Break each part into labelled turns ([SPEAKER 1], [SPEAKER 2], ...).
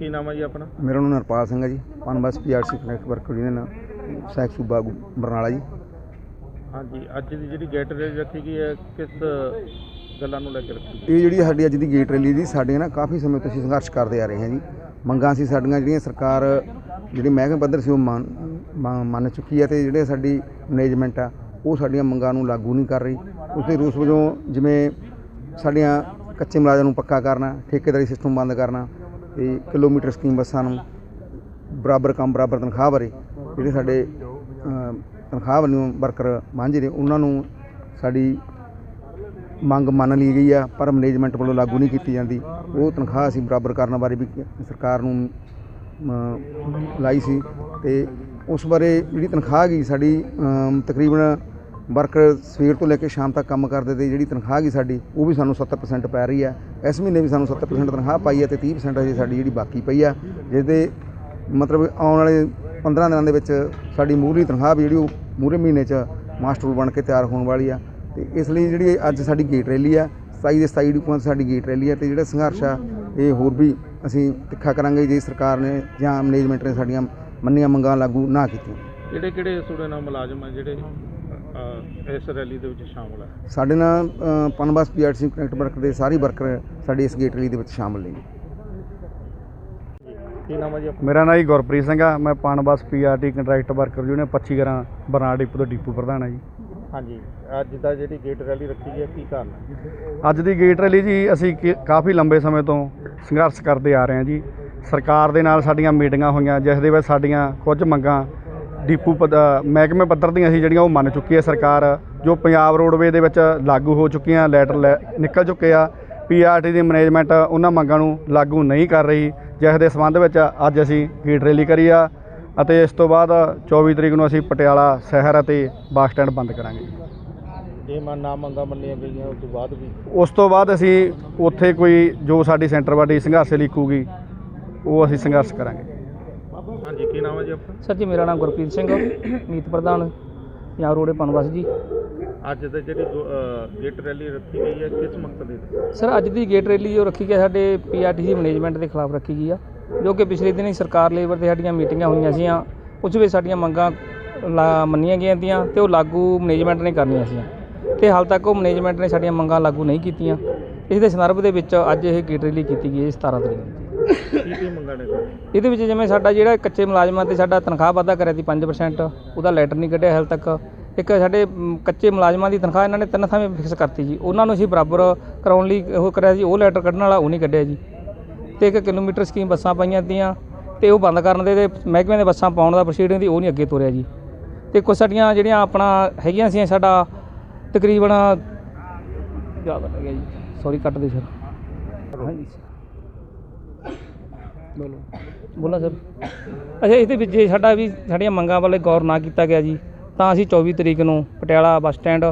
[SPEAKER 1] ਕੀ ਨਾਮ ਹੈ ਜੀ ਆਪਣਾ?
[SPEAKER 2] ਮੇਰਾ ਨਾਮ ਨਰਪਾਲ ਸਿੰਘ ਹੈ ਜੀ। Punbus PRC connect worker union ਸੈਕ ਸੂਬਾ ਬਰਨਾਲਾ ਜੀ।
[SPEAKER 1] ਹਾਂਜੀ ਅੱਜ ਦੀ ਜਿਹੜੀ ਗੇਟ ਰੇਲ ਰੱਖੀ ਗਈ ਹੈ ਕਿਸ ਗੱਲਾਂ ਨੂੰ ਲੈ ਕੇ ਰੱਖੀ
[SPEAKER 2] ਇਹ ਜਿਹੜੀ ਸਾਡੀ ਅੱਜ ਦੀ ਗੇਟ ਰੈਲੀ ਦੀ ਸਾਡੀਆਂ ਨਾ ਕਾਫੀ ਸਮੇਂ ਤੋਂ ਅਸੀਂ ਸੰਘਰਸ਼ ਕਰਦੇ ਆ ਰਹੇ ਹਾਂ ਜੀ। ਮੰਗਾਂ ਸੀ ਸਾਡੀਆਂ ਜਿਹੜੀਆਂ ਸਰਕਾਰ ਜਿਹੜੀ ਮਹਿਕਮੇ ਪੱਧਰ ਸੀ ਉਹ ਮੰਨ ਚੁੱਕੀ ਹੈ ਤੇ ਜਿਹੜੇ ਸਾਡੀ ਮੈਨੇਜਮੈਂਟ ਆ ਉਹ ਸਾਡੀਆਂ ਮੰਗਾਂ ਨੂੰ ਲਾਗੂ ਨਹੀਂ ਕਰ ਰਹੀ। ਉਸ ਦੇ ਰੂਸ ਵਜੋਂ ਜਿਵੇਂ ਸਾਡੀਆਂ ਕੱਚੇ ਮੁਲਾਜ਼ਮਾਂ ਨੂੰ ਪੱਕਾ ਕਰਨਾ ਠੇਕੇਦਾਰੀ ਸਿਸਟਮ ਬੰਦ ਕਰਨਾ ਤੇ ਕਿਲੋਮੀਟਰ ਸਕੀਮ ਬੱਸਾਂ ਨੂੰ ਬਰਾਬਰ ਕੰਮ, ਬਰਾਬਰ ਤਨਖਾਹ ਬਾਰੇ ਜਿਹੜੇ ਸਾਡੇ ਤਨਖਾਹ ਵੱਲੋਂ ਵਰਕਰ ਮਾਂਝੇ ਨੇ, ਉਹਨਾਂ ਨੂੰ ਸਾਡੀ ਮੰਗ ਮੰਨ ਲਈ ਗਈ ਆ, ਪਰ ਮੈਨੇਜਮੈਂਟ ਵੱਲੋਂ ਲਾਗੂ ਨਹੀਂ ਕੀਤੀ ਜਾਂਦੀ। ਉਹ ਤਨਖਾਹ ਅਸੀਂ ਬਰਾਬਰ ਕਰਨ ਬਾਰੇ ਵੀ ਸਰਕਾਰ ਨੂੰ ਲਾਈ ਸੀ ਤੇ ਉਸ ਬਾਰੇ ਜਿਹੜੀ ਤਨਖਾਹ ਗਈ ਸਾਡੀ ਤਕਰੀਬਨ ਵਰਕਰ ਸਵੇਰ ਤੋਂ ਲੈ ਕੇ ਸ਼ਾਮ ਤੱਕ ਕੰਮ ਕਰਦੇ ਤੇ ਜਿਹੜੀ ਤਨਖਾਹ ਗਈ ਸਾਡੀ, ਉਹ ਵੀ ਸਾਨੂੰ 70% ਪੈ ਰਹੀ ਹੈ। ਇਸ ਮਹੀਨੇ ਵੀ ਸਾਨੂੰ 70% ਤਨਖਾਹ ਪਾਈ ਹੈ ਤੇ 30% ਅਜੇ ਸਾਡੀ ਜਿਹੜੀ ਬਾਕੀ ਪਈ ਆ ਜਿਸਦੇ ਮਤਲਬ ਆਉਣ ਵਾਲੇ 15 ਦਿਨਾਂ ਦੇ ਵਿੱਚ ਸਾਡੀ ਮੂਹਰੀ ਤਨਖਾਹ ਵੀ ਜਿਹੜੀ ਉਹ ਮੂਹਰੇ ਮਹੀਨੇ 'ਚ ਮਾਸਟਰ ਬਣ ਕੇ ਤਿਆਰ ਹੋਣ ਵਾਲੀ ਆ ਤੇ ਇਸ ਲਈ ਜਿਹੜੀ ਅੱਜ ਸਾਡੀ ਗੇਟ ਰੈਲੀ ਆ 27 ਦੇ 27 ਡਿਪੂਆਂ ਸਾਡੀ ਗੇਟ ਰੈਲੀ ਆ ਤੇ ਜਿਹੜਾ ਸੰਘਰਸ਼ ਆ, ਇਹ ਹੋਰ ਵੀ ਅਸੀਂ ਤਿੱਖਾ ਕਰਾਂਗੇ ਜੇ ਸਰਕਾਰ ਨੇ ਜਾਂ ਮੈਨੇਜਮੈਂਟ ਨੇ ਸਾਡੀਆਂ ਮੰਨੀਆਂ ਮੰਗਾਂ ਲਾਗੂ ਨਾ ਕੀਤੀਆਂ।
[SPEAKER 1] ਕਿਹੜੇ ਕਿਹੜੇ ਤੁਹਾਡੇ ਨਾਲ ਮੁਲਾਜ਼ਮ ਆ ਜਿਹੜੇ ਅ, ਇਸ ਰੈਲੀ ਦੇ ਵਿੱਚ ਸ਼ਾਮਲ ਹੈ।
[SPEAKER 2] ਸਾਡੇ ਨਾਲ ਅ, ਪਨਬਸ ਪੀਆਰਸੀ ਕਨੈਕਟ ਵਰਕਰ ਦੇ ਸਾਰੇ ਵਰਕਰ ਸਾਡੇ ਇਸ ਗੇਟ ਰੈਲੀ ਦੇ ਵਿੱਚ ਸ਼ਾਮਲ ਨੇ
[SPEAKER 1] ਕੀ ਨਾਮ ਹੈ ਜੀ ਆਪਣਾ?
[SPEAKER 3] ਮੇਰਾ ਨਾਮ ਜੀ ਗੁਰਪ੍ਰੀਤ ਸਿੰਘ ਆ। ਮੈਂ Punbus PRTC contract worker union 25 ਗਰਾਂ ਬਰਨਾਲਾ ਡਿਪੂ ਤੋਂ ਡਿਪੂ ਪ੍ਰਧਾਨ ਆ ਜੀ।
[SPEAKER 1] ਹਾਂਜੀ ਅੱਜ ਦਾ ਜਿਹੜੀ ਗੇਟ ਰੈਲੀ ਰੱਖੀ ਗਈ ਹੈ ਕੀ ਕਾਰਨ ਹੈ?
[SPEAKER 3] ਅੱਜ ਦੀ ਗੇਟ ਰੈਲੀ ਜੀ ਅਸੀਂ ਕਿ- ਕਾਫੀ ਲੰਬੇ ਸਮੇਂ ਤੋਂ ਸੰਘਰਸ਼ ਕਰਦੇ ਆ ਰਹੇ ਹਾਂ ਜੀ। ਸਰਕਾਰ ਦੇ ਨਾਲ ਸਾਡੀਆਂ ਮੀਟਿੰਗਾਂ ਹੋਈਆਂ ਜਿਸ ਦੇ ਵਿੱਚ ਸਾਡੀਆਂ ਕੁਝ ਮੰਗਾਂ ਡਿਪੂ ਮਹਿਕਮੇ ਪੱਧਰ ਦੀਆਂ ਸੀ ਜਿਹੜੀਆਂ ਉਹ ਮੰਨ ਚੁੱਕੀ ਹੈ ਸਰਕਾਰ ਜੋ ਪੰਜਾਬ ਰੋਡਵੇ ਦੇ ਵਿੱਚ ਲਾਗੂ ਹੋ ਚੁੱਕੀਆਂ ਲੈਟਰ ਨਿਕਲ ਚੁੱਕੇ ਆ ਪੀਆਰਟੀ ਦੀ ਮੈਨੇਜਮੈਂਟ ਉਹਨਾਂ ਮੰਗਾਂ ਨੂੰ ਲਾਗੂ ਨਹੀਂ ਕਰ ਰਹੀ ਜਿਸ ਦੇ ਸੰਬੰਧ ਵਿੱਚ ਅੱਜ ਅਸੀਂ ਗੇਟ ਰੈਲੀ ਕਰੀ ਆ ਅਤੇ ਇਸ ਤੋਂ ਬਾਅਦ 24 ਤਰੀਕ ਨੂੰ ਅਸੀਂ ਪਟਿਆਲਾ ਸ਼ਹਿਰ ਅਤੇ ਬੱਸ ਸਟੈਂਡ ਬੰਦ ਕਰਾਂਗੇ।
[SPEAKER 1] ਜੇ ਮਨ ਨਾ ਮੰਗਾ ਮੰਨੀਆਂ ਗਈਆਂ ਉਸ ਤੋਂ ਬਾਅਦ ਵੀ?
[SPEAKER 3] ਉਸ ਤੋਂ ਬਾਅਦ ਅਸੀਂ ਉੱਥੇ ਕੋਈ ਜੋ ਸਾਡੀ ਸੈਂਟਰ ਬਾਡੀ ਸੰਘਰਸ਼ ਲਿਖੂਗੀ ਉਹ ਅਸੀਂ ਸੰਘਰਸ਼ ਕਰਾਂਗੇ।
[SPEAKER 1] ਹਾਂਜੀ ਕੀ ਨਾਮ ਹੈ ਜੀ ਆਪਣਾ?
[SPEAKER 4] ਸਰ ਜੀ ਮੇਰਾ ਨਾਮ ਗੁਰਪ੍ਰੀਤ ਸਿੰਘ ਮੀਤ ਪ੍ਰਧਾਨ ਪੰਜਾਬ ਰੋਡੇ ਪਨਵਾਸ ਜੀ।
[SPEAKER 1] ਅੱਜ ਦਾ ਜਿਹੜੀ ਗੋ- ਗੇਟ ਰੈਲੀ ਰੱਖੀ ਗਈ ਹੈ ਕਿਸ ਮਕਸਦ ਦੇ ਲਈ?
[SPEAKER 4] ਸਰ ਅੱਜ ਦੀ ਗੇਟ ਰੈਲੀ ਜੋ ਰੱਖੀ ਗਈ ਹੈ ਸਾਡੇ ਪੀਆਰਟੀਸੀ ਮੈਨੇਜਮੈਂਟ ਦੇ ਖਿਲਾਫ ਰੱਖੀ ਗਈ ਆ ਜੋ ਕਿ ਪਿਛਲੇ ਦਿਨੀ ਸਰਕਾਰ ਲੇਬਰ ਦੇ ਸਾਡੀਆਂ ਮੀਟਿੰਗਾਂ ਹੋਈਆਂ ਸੀਆਂ ਉਸ ਵਿੱਚ ਸਾਡੀਆਂ ਮੰਗਾਂ ਲਾ- ਮੰਨੀਆਂ ਗਈਆਂ ਤੀਆਂ ਤੇ ਉਹ ਲਾਗੂ ਮੈਨੇਜਮੈਂਟ ਨੇ ਕਰਨੀਆਂ ਸੀ ਤੇ ਹਾਲ ਤੱਕ ਉਹ ਮੈਨੇਜਮੈਂਟ ਨੇ ਸਾਡੀਆਂ ਮੰਗਾਂ ਲਾਗੂ ਨਹੀਂ ਕੀਤੀਆਂ। ਇਸ ਦੇ ਸੰਦਰਭ ਦੇ ਵਿੱਚ ਅੱਜ ਇਹ ਗੇਟ ਰੈਲੀ ਕੀਤੀ ਗਈ ਹੈ 17 ਤਰੀਕ ਨੂੰ।
[SPEAKER 1] ਕੀ ਕੀ ਮੰਗਾਂ ਨੇ ਤੁਹਾਡੀਆਂ?
[SPEAKER 4] ਇਹਦੇ ਵਿੱਚ ਜਿਵੇਂ ਸਾਡਾ ਜਿਹੜਾ ਕੱਚੇ ਮੁਲਾਜ਼ਮਾਂ ਤੇ ਸਾਡਾ ਤਨਖਾਹ ਵਾਧਾ ਕਰਿਆ ਸੀ 5% ਉਹਦਾ ਲੈਟਰ ਨਹੀਂ ਕੱਢਿਆ ਹਾਲ ਤੱਕ। ਇੱਕ ਸਾਡੇ ਮ, ਕੱਚੇ ਮੁਲਾਜ਼ਮਾਂ ਦੀ ਤਨਖਾਹ ਇਹਨਾਂ ਨੇ ਤਿੰਨ ਥਾਵੇਂ ਫਿਕਸ ਕਰਤੀ ਜੀ। ਉਹਨਾਂ ਨੂੰ ਅਸੀਂ ਬਰਾਬਰ ਕਰਾਉਣ ਲਈ ਉਹ ਕਰਿਆ ਸੀ ਉਹ ਲੈਟਰ ਕੱਢਣ ਵਾਲਾ ਉਹ ਨਹੀਂ ਕੱਢਿਆ ਜੀ। ਤੇ ਇੱਕ ਕਿਲੋਮੀਟਰ ਸਕੀਮ ਬੱਸਾਂ ਪਾਈਆਂ ਤੀਆਂ ਤੇ ਉਹ ਬੰਦ ਕਰਨ ਦੇ ਤੇ ਮਹਿਕਮੇ ਦੇ ਬੱਸਾਂ ਪਾਉਣ ਦਾ ਪ੍ਰੋਸੀਡਿੰਗ ਦੀ ਉਹ ਨਹੀਂ ਅੱਗੇ ਤੋਰਿਆ ਜੀ। ਤੇ ਕੁਛ ਸਾਡੀਆਂ ਜਿਹੜੀਆਂ ਆਪਣਾ ਹੈਗੀਆਂ ਸੀ ਸਾਡਾ ਤਕਰੀਬਨ ਜ਼ਿਆਦਾ ਲੱਗ ਜੀ। ਸੌਰੀ ਕੱਟ ਦੇ ਸਰ। ਹਾਂਜੀ। ਬੋਲੋ। ਬੋਲਾ ਸਰ। ਅੱਛਾ, ਇਹਦੇ ਵਿੱਚ ਜੇ ਸਾਡਾ ਵੀ ਸਾਡੀਆਂ ਮੰਗਾਂ ਵੱਲ ਗੌਰ ਨਾ ਕੀਤਾ ਗਿਆ ਜੀ, ਤਾਂ ਅਸੀਂ 24 ਤਰੀਕ ਨੂੰ ਪਟਿਆਲਾ ਬੱਸ ਸਟੈਂਡ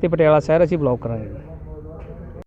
[SPEAKER 4] ਤੇ ਪਟਿਆਲਾ ਸ਼ਹਿਰ ਅਸੀਂ ਬਲੌਕ ਕਰਾਂਗੇ।